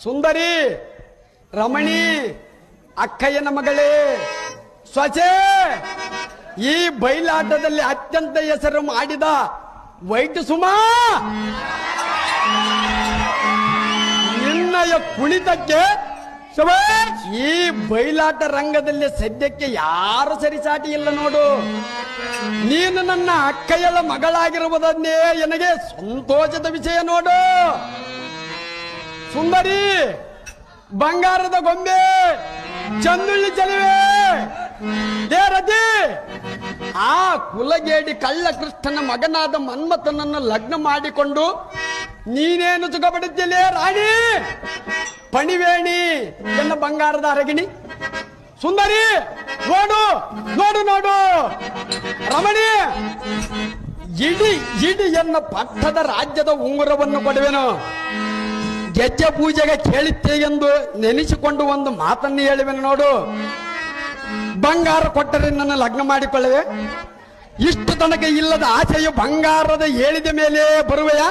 ಸುಂದರಿ, ರಮಣಿ, ಅಕ್ಕಯ್ಯನ ಮಗಳೇ ಸ್ವಚೆ ಈ ಬಯಲಾಟದಲ್ಲಿ ಅತ್ಯಂತ ಹೆಸರು ಮಾಡಿದ ವೈಟ್ ಸುಮಾ! ನಿನ್ನಯ ಕುಣಿತಕ್ಕೆ! ಈ ಬಯಲಾಟ ರಂಗದಲ್ಲಿ ಸದ್ಯಕ್ಕೆ ಯಾರು ಸರಿಸಾಟಿ ಇಲ್ಲ ನೋಡು. ನೀನು ನನ್ನ ಅಕ್ಕಯ್ಯಳ ಮಗಳಾಗಿರುವುದನ್ನೇ ನನಗೆ ಸಂತೋಷದ ವಿಷಯ ನೋಡು. ಸುಂದರಿ ಬಂಗಾರದ ಗೊಂಬೆ, ಚಂದುಳ್ಳಿ ಚಲುವೆ ದೇರದಿ ಆ ಕುಲಗೇಡಿ ಕಳ್ಳ ಕೃಷ್ಣನ ಮಗನಾದ ಮನ್ಮಥನನ್ನು ಲಗ್ನ ಮಾಡಿಕೊಂಡು ನೀನೇನು ಸುಖಪಡುತ್ತಿಲ್ಲೇ ರಾಣಿ? ಪಣಿವೇಣಿ ಎನ್ನ ಬಂಗಾರದ ಅರಗಿಣಿ. ಸುಂದರಿ, ನೋಡು ನೋಡು ನೋಡು. ರಮಣಿ, ಇಡಿ ಇಡಿ ಎನ್ನ ಪಟ್ಟದ ರಾಜ್ಯದ ಉಂಗುರವನ್ನು ಕೊಡುವೆನು. ಗೆಜ್ಜೆ ಪೂಜೆಗೆ ಕೇಳಿತ್ತೆ ಎಂದು ನೆನೆಸಿಕೊಂಡು ಒಂದು ಮಾತನ್ನು ಹೇಳುವೆನು ನೋಡು. ಬಂಗಾರ ಕೊಟ್ಟರೆ ನನ್ನ ಲಗ್ನ ಮಾಡಿಕೊಳ್ಳುವೆ. ಇಷ್ಟು ತನಕ ಇಲ್ಲದ ಆಸೆಯು ಬಂಗಾರದ ಹೇಳಿದ ಮೇಲೆ ಬರುವೆಯಾ?